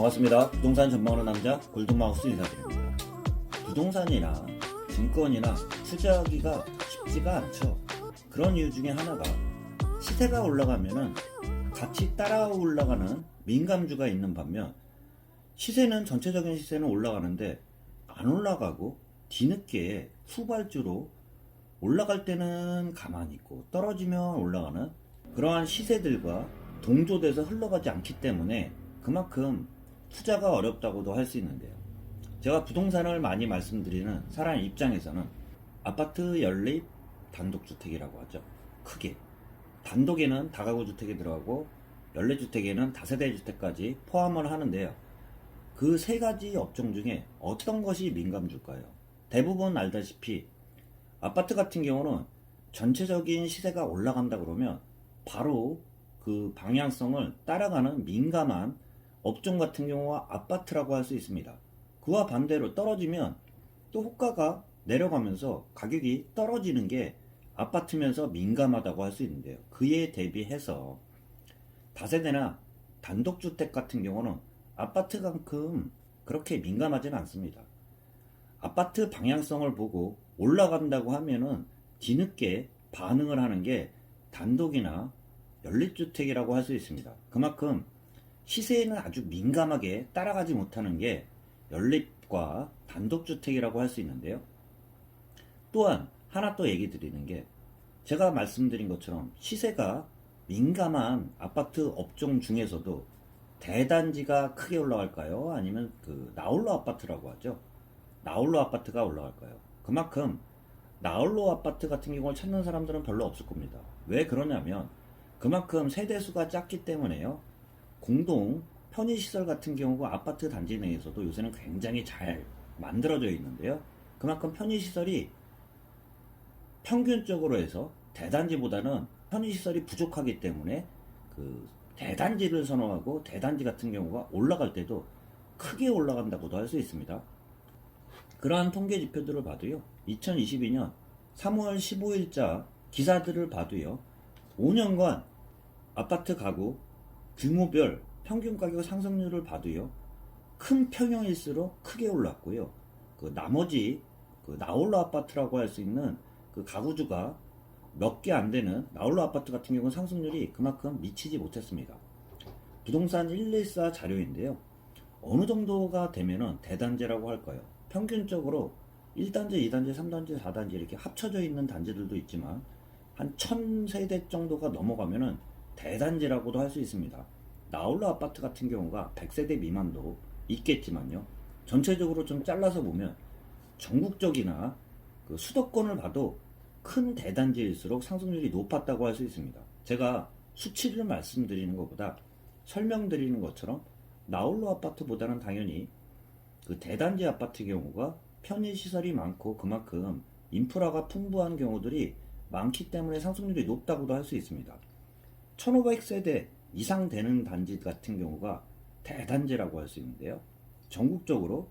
네 반갑습니다. 부동산 전망하는 남자 골든마우스 인사드립니다. 부동산이나 증권이나 투자하기가 쉽지가 않죠. 그런 이유 중에 하나가 시세가 올라가면은 같이 따라 올라가는 민감주가 있는 반면 시세는 전체적인 시세는 올라가는데 안 올라가고 뒤늦게 후발주로 올라갈 때는 가만히 있고 떨어지면 올라가는 그러한 시세들과 동조돼서 흘러가지 않기 때문에 그만큼 투자가 어렵다고도 할 수 있는데요. 제가 부동산을 많이 말씀드리는 사람 입장에서는 아파트 연립 단독주택이라고 하죠. 크게. 단독에는 다가구 주택이 들어가고 연립주택에는 다세대 주택까지 포함을 하는데요. 그 세 가지 업종 중에 어떤 것이 민감주일까요? 대부분 알다시피 아파트 같은 경우는 전체적인 시세가 올라간다 그러면 바로 그 방향성을 따라가는 민감한 업종 같은 경우가 아파트라고 할 수 있습니다. 그와 반대로 떨어지면 또 호가가 내려가면서 가격이 떨어지는 게 아파트면서 민감하다고 할 수 있는데요. 그에 대비해서 다세대나 단독주택 같은 경우는 아파트만큼 그렇게 민감하지는 않습니다. 아파트 방향성을 보고 올라간다고 하면은 뒤늦게 반응을 하는 게 단독이나 연립주택이라고 할 수 있습니다. 그만큼 시세에는 아주 민감하게 따라가지 못하는 게 연립과 단독주택이라고 할 수 있는데요. 또한 하나 또 얘기 드리는 게 제가 말씀드린 것처럼 시세가 민감한 아파트 업종 중에서도 대단지가 크게 올라갈까요? 아니면 그 나홀로 아파트라고 하죠. 나홀로 아파트가 올라갈까요? 그만큼 나홀로 아파트 같은 경우를 찾는 사람들은 별로 없을 겁니다. 왜 그러냐면 그만큼 세대수가 작기 때문에요. 공동 편의시설 같은 경우가 아파트 단지 내에서도 요새는 굉장히 잘 만들어져 있는데요. 그만큼 편의시설이 평균적으로 해서 대단지보다는 편의시설이 부족하기 때문에 그 대단지를 선호하고 대단지 같은 경우가 올라갈 때도 크게 올라간다고도 할 수 있습니다. 그러한 통계 지표들을 봐도요. 2022년 3월 15일자 기사들을 봐도요. 5년간 아파트 가구 규모별 평균 가격 상승률을 봐도요. 큰 평형일수록 크게 올랐고요. 그 나머지 그 나홀로 아파트라고 할 수 있는 그 가구주가 몇 개 안 되는 나홀로 아파트 같은 경우는 상승률이 그만큼 미치지 못했습니다. 부동산 114 자료인데요. 어느 정도가 되면은 대단지라고 할까요? 평균적으로 1단지, 2단지, 3단지, 4단지 이렇게 합쳐져 있는 단지들도 있지만 한 1000세대 정도가 넘어가면은 대단지라고도 할 수 있습니다. 나홀로 아파트 같은 경우가 100세대 미만도 있겠지만요. 전체적으로 좀 잘라서 보면 전국적이나 그 수도권을 봐도 큰 대단지일수록 상승률이 높았다고 할 수 있습니다. 제가 수치를 말씀드리는 것보다 설명드리는 것처럼 나홀로 아파트보다는 당연히 그 대단지 아파트 경우가 편의시설이 많고 그만큼 인프라가 풍부한 경우들이 많기 때문에 상승률이 높다고도 할 수 있습니다. 1500세대 이상 되는 단지 같은 경우가 대단지라고 할 수 있는데요. 전국적으로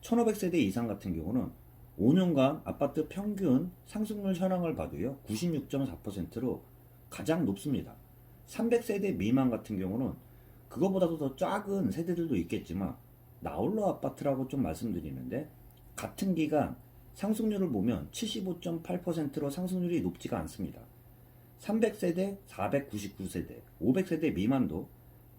1500세대 이상 같은 경우는 5년간 아파트 평균 상승률 현황을 봐도요. 96.4%로 가장 높습니다. 300세대 미만 같은 경우는 그거보다도 더 작은 세대들도 있겠지만 나홀로 아파트라고 좀 말씀드리는데 같은 기간 상승률을 보면 75.8%로 상승률이 높지가 않습니다. 300세대, 499세대, 500세대 미만도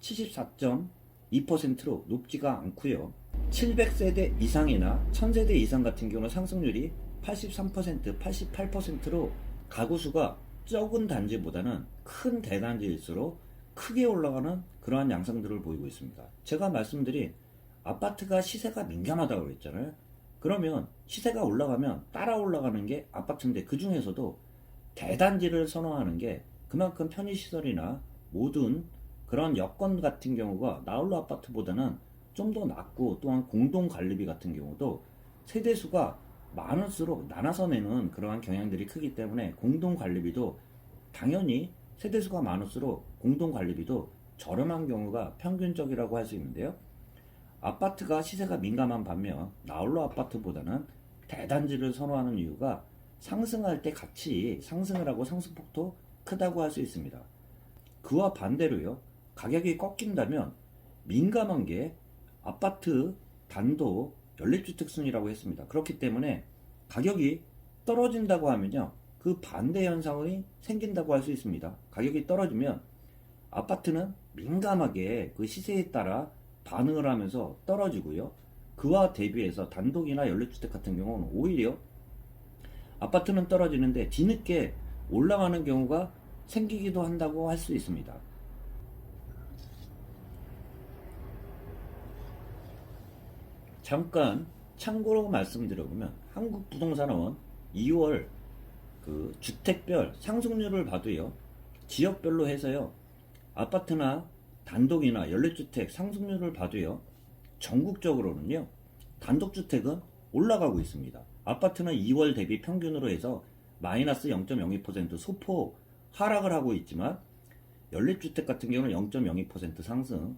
74.2%로 높지가 않고요. 700세대 이상이나 1000세대 이상 같은 경우는 상승률이 83%, 88%로 가구 수가 적은 단지보다는 큰 대단지일수록 크게 올라가는 그러한 양상들을 보이고 있습니다. 제가 말씀드린 아파트가 시세가 민감하다고 그랬잖아요. 그러면 시세가 올라가면 따라 올라가는 게 아파트인데 그 중에서도 대단지를 선호하는 게 그만큼 편의시설이나 모든 그런 여건 같은 경우가 나홀로 아파트보다는 좀 더 낮고 또한 공동 관리비 같은 경우도 세대수가 많을수록 나눠서 내는 그러한 경향들이 크기 때문에 공동 관리비도 당연히 세대수가 많을수록 공동 관리비도 저렴한 경우가 평균적이라고 할 수 있는데요. 아파트가 시세가 민감한 반면 나홀로 아파트보다는 대단지를 선호하는 이유가 상승할 때 같이 상승을 하고 상승폭도 크다고 할 수 있습니다. 그와 반대로요. 가격이 꺾인다면 민감한 게 아파트 단독 연립주택 순이라고 했습니다. 그렇기 때문에 가격이 떨어진다고 하면요. 그 반대 현상이 생긴다고 할 수 있습니다. 가격이 떨어지면 아파트는 민감하게 그 시세에 따라 반응을 하면서 떨어지고요. 그와 대비해서 단독이나 연립주택 같은 경우는 오히려 아파트는 떨어지는데 뒤늦게 올라가는 경우가 생기기도 한다고 할 수 있습니다. 잠깐 참고로 말씀드려보면 한국부동산원 2월 그 주택별 상승률을 봐도요 지역별로 해서요 아파트나 단독이나 연립주택 상승률을 봐도요 전국적으로는요 단독주택은 올라가고 있습니다 아파트는 2월 대비 평균으로 해서 마이너스 0.02% 소폭 하락을 하고 있지만 연립주택 같은 경우는 0.02% 상승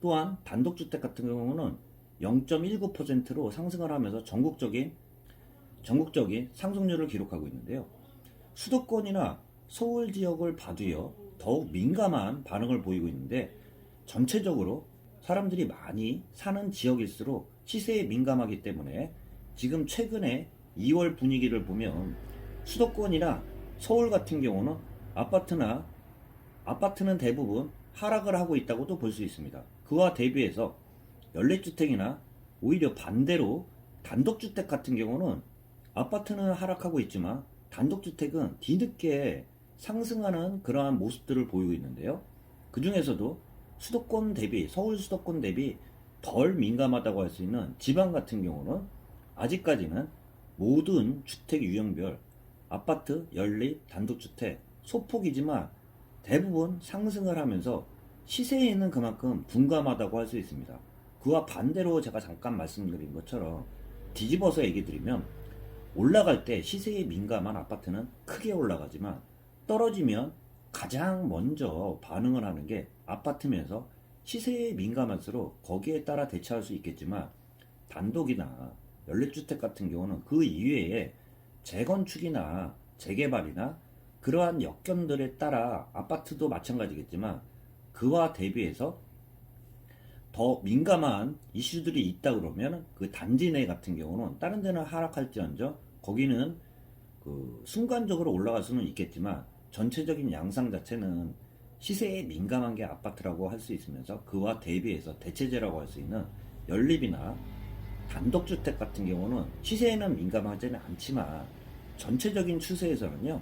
또한 단독주택 같은 경우는 0.19%로 상승을 하면서 전국적인 전국적인 상승률을 기록하고 있는데요. 수도권이나 서울 지역을 봐도요, 더욱 민감한 반응을 보이고 있는데, 전체적으로 사람들이 많이 사는 지역일수록 시세에 민감하기 때문에 지금 최근에 2월 분위기를 보면 수도권이나 서울 같은 경우는 아파트나 아파트는 대부분 하락을 하고 있다고도 볼 수 있습니다. 그와 대비해서 연립주택이나 오히려 반대로 단독주택 같은 경우는 아파트는 하락하고 있지만 단독주택은 뒤늦게 상승하는 그러한 모습들을 보이고 있는데요. 그 중에서도 수도권 대비, 서울 수도권 대비 덜 민감하다고 할 수 있는 지방 같은 경우는 아직까지는 모든 주택 유형별 아파트, 연립, 단독주택 소폭이지만 대부분 상승을 하면서 시세에는 그만큼 둔감하다고 할 수 있습니다. 그와 반대로 제가 잠깐 말씀드린 것처럼 뒤집어서 얘기 드리면 올라갈 때 시세에 민감한 아파트는 크게 올라가지만 떨어지면 가장 먼저 반응을 하는 게 아파트면서 시세에 민감할수록 거기에 따라 대처할 수 있겠지만 단독이나 연립주택 같은 경우는 그 이외에 재건축이나 재개발이나 그러한 역경들에 따라 아파트도 마찬가지겠지만 그와 대비해서 더 민감한 이슈들이 있다 그러면 그 단지 내 같은 경우는 다른 데는 하락할지언정 거기는 그 순간적으로 올라갈 수는 있겠지만 전체적인 양상 자체는 시세에 민감한 게 아파트라고 할 수 있으면서 그와 대비해서 대체제라고 할 수 있는 연립이나 단독주택 같은 경우는 시세에는 민감하지는 않지만 전체적인 추세에서는요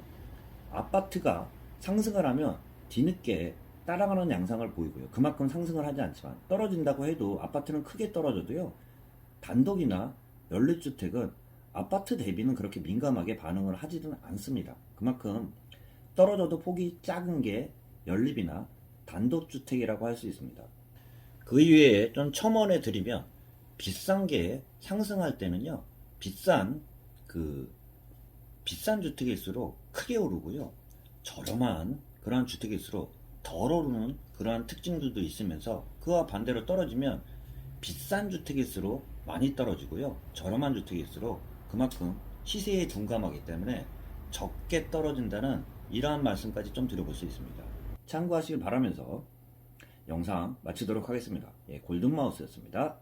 아파트가 상승을 하면 뒤늦게 따라가는 양상을 보이고요. 그만큼 상승을 하지 않지만 떨어진다고 해도 아파트는 크게 떨어져도요. 단독이나 연립주택은 아파트 대비는 그렇게 민감하게 반응을 하지는 않습니다. 그만큼 떨어져도 폭이 작은 게 연립이나 단독주택이라고 할 수 있습니다. 그 이외에 좀 첨언해 드리면 비싼 게 상승할 때는요. 비싼 그 비싼 주택일수록 크게 오르고요. 저렴한 그러한 주택일수록 덜 오르는 그러한 특징들도 있으면서 그와 반대로 떨어지면 비싼 주택일수록 많이 떨어지고요. 저렴한 주택일수록 그만큼 시세에 둔감하기 때문에 적게 떨어진다는 이러한 말씀까지 좀 드려볼 수 있습니다. 참고하시길 바라면서 영상 마치도록 하겠습니다. 예, 골든마우스였습니다.